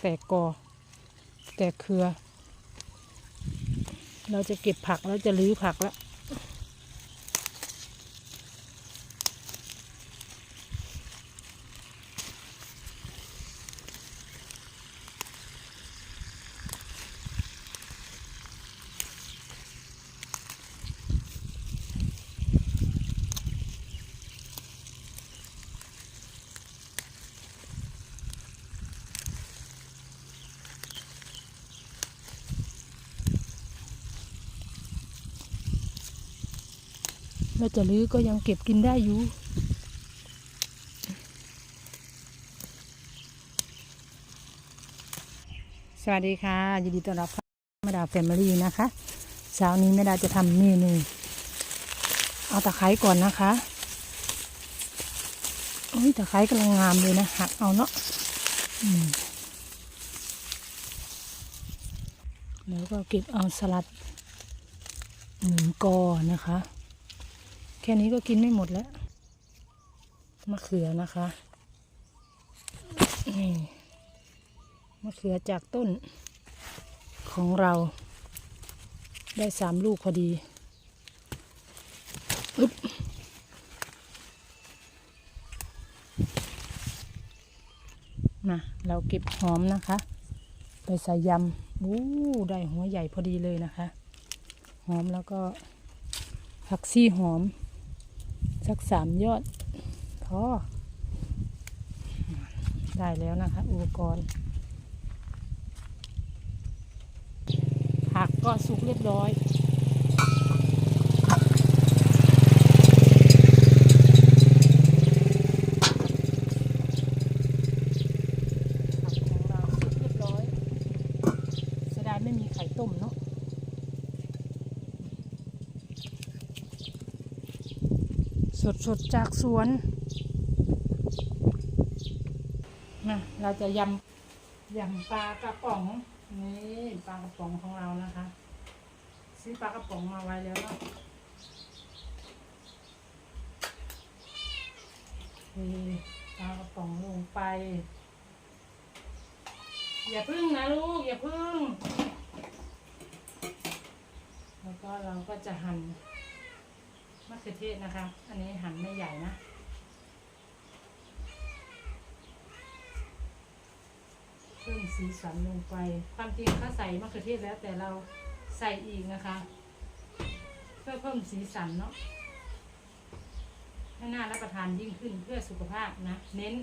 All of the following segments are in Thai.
แตกกอ แตกเครือ เราจะเก็บผักแล้วจะรื้อผักแล้ว เราจะรื้อก็ยังเก็บกินได้อยู่ สวัสดีค่ะ ยินดีต้อนรับเข้าสู่แม่ดาแฟมิลี่นะคะเช้านี้แม่ดาจะทำเมนูเอาตะไคร้ก่อนนะคะโอ้ยตะไคร้กำลังงามเลยนะหักเอาเนาะแล้วก็เก็บเอาสลัดหนึ่งกอนะคะ ค่นี้ก็กินไม่หมดแล้ว มะเขือนะคะ นี่ มะเขือจากต้นของเรา ได้สามลูกพอดีอึ๊บมาเราเก็บหอมนะคะ ไปใส่ยำอู้ได้หัวใหญ่พอดีเลยนะคะ หอมแล้วก็ผักซี่หอม สักสามยอดพอได้แล้วนะคะอุปกรณ์ ผักก็สุกเรียบร้อย ผักของเราสุกเรียบร้อยเสียดายไม่มีไข่ต้มเนาะ สดสดๆจากสวนนะเราจะยำยำปลากระป๋องนี่ปลากระป๋องของเรานะคะ ซื้อปลากระป๋องมาไว้แล้วเนาะนี่ปลากระป๋องลงไป อย่าพึ่งนะลูก อย่าพึ่ง แล้วก็เราก็จะหั่น มะเขือเทศนะคะ อันนี้หั่นไม่ใหญ่นะ เพิ่มสีสันลงไป ความจริงถ้าใส่มะเขือเทศแล้วแต่เราใส่อีกนะคะ เพื่อเพิ่มสีสันเนาะให้น่ารับประทานยิ่งขึ้นเพื่อสุขภาพนะ เน้น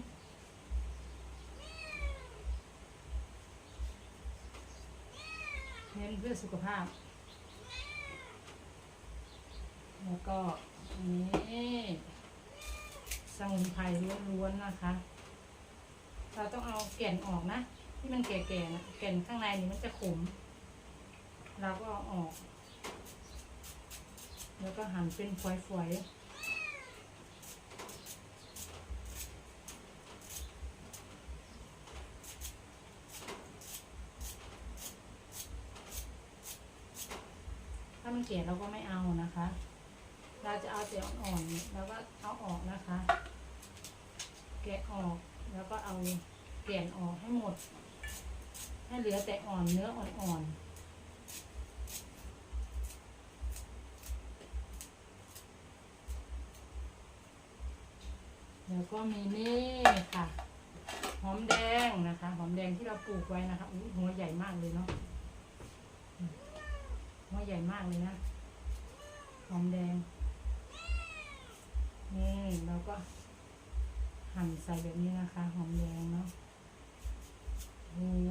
เน้นเพื่อสุขภาพ แล้วก็นี่สมุนไพรล้วนๆนะคะ เราต้องเอาแก่นออกนะ ที่มันแก่ๆนะแก่นข้างในนี่มันจะขม เราก็เอาออก แล้วก็หั่นเป็นฝอยๆถ้ามันแก่เราก็ไม่ เราจะเอาแต่อ่อนๆแล้วก็เอาออกนะคะ แกะออกแล้วก็เอาเปลี่ยนออกให้หมด ให้เหลือแต่อ่อนเนื้ออ่อนๆแล้วก็มีนี่ค่ะ หอมแดงนะคะ หอมแดงที่เราปลูกไว้นะคะอุ้ยหัวใหญ่มากเลยเนาะหัวใหญ่มากเลยนะ หอมแดง ก็ หั่นใส่แบบนี้นะคะ หอมแดงเนาะโอ้ห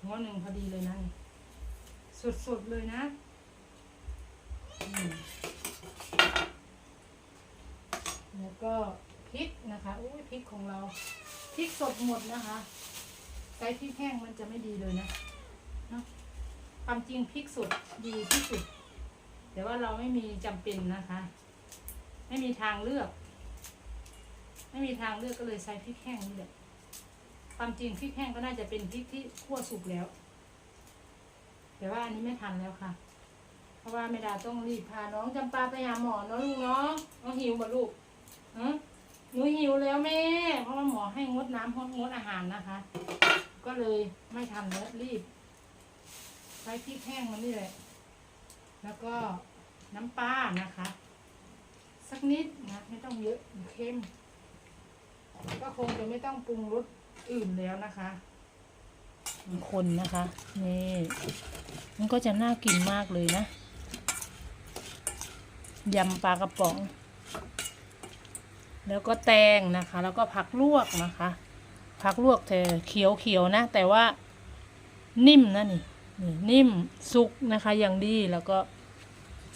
หัวหนึ่งพอดีเลยนะนี่สดๆเลยนะอืมแล้วก็ พริกนะคะอุ้ยพริกของเราพริกสดหมดนะคะใช้พริกแห้งมันจะไม่ดีเลยนะเนาะความจริงพริกสดดีที่สุด แต่ว่าเราไม่มีจำเป็นนะคะ ไม่มีทางเลือก ไม่มีทางเลือกก็เลยใช้พริกแห้งนี่แหละความจริงพริกแห้งก็น่าจะเป็นพริกที่คั่วสุกแล้ว แต่ว่าอันนี้ไม่ทันแล้วค่ะ เพราะว่าแม่ดาต้องรีบพาน้องจำปาไปหาหมอเนาะลูกเนาะน้องหิวบ่ลูกฮะ หนูหิวแล้วแม่ เพราะว่าหมอให้งดน้ำงดงดอาหารนะคะ ก็เลยไม่ทันแล้วรีบใช้พริกแห้งมันนี่แหละ แล้วก็น้ำปลานะคะ สักนิดนะ ไม่ต้องเยอะเค็ม ก็คงจะไม่ต้องปรุงรสอื่นแล้วนะคะคนนะคะ นี่ มันก็จะน่ากินมากเลยนะ ยำปลากระป๋อง แล้วก็แตงนะคะ แล้วก็ผักลวกนะคะ ผักลวกแต่เขียวเขียวๆนะ แต่ว่านิ่มนะนี่นี่นิ่มสุกนะคะอย่างดีแล้วก็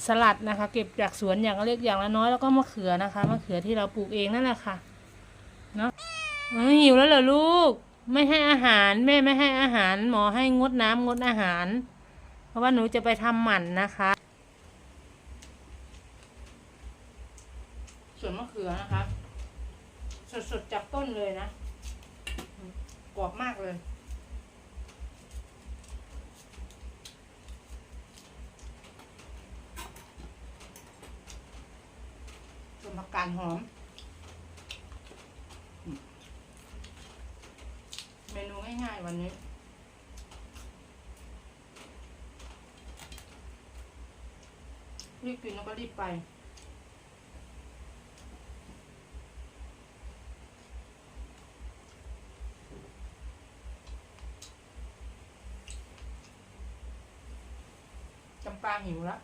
สลัดนะคะ เก็บจากสวนอย่างละเล็กอย่างละน้อยแล้วก็มะเขือนะคะมะเขือที่เราปลูกเองนั่นแหละค่ะเนาะหิวแล้วเหรอลูก ไม่ให้อาหารแม่ไม่ให้อาหาร หมอให้งดน้ำงดอาหาร เพราะว่าหนูจะไปทำหมันนะคะ ส่วนมะเขือนะคะ สดๆจากต้นเลยนะ กรอบมากเลยส่วนผักกาดหอม เมนูง่ายๆวันนี้รีบกินแล้วก็รีบไป จำปาหิวแล้ว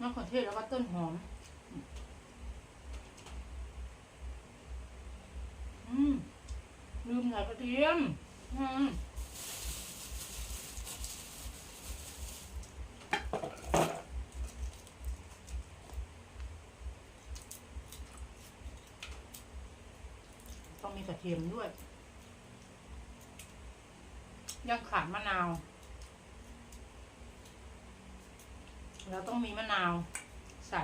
มะเขือเทศแล้วก็ต้นหอม อืม ลืม ใส่กระเทียม อืมต้องมีกระเทียมด้วย ยังขาดมะนาว เราต้องมีมะนาวใส่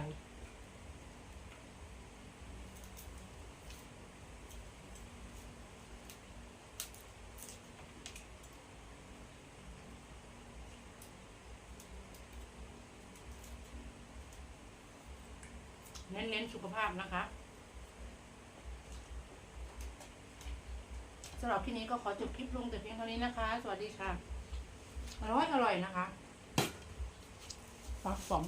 เน้นๆสุขภาพนะคะสำหรับคลิปนี้ก็ขอจบคลิปลงแต่เพียงเท่านี้นะคะ สวัสดีค่ะ อร่อยอร่อยนะคะฟักสอง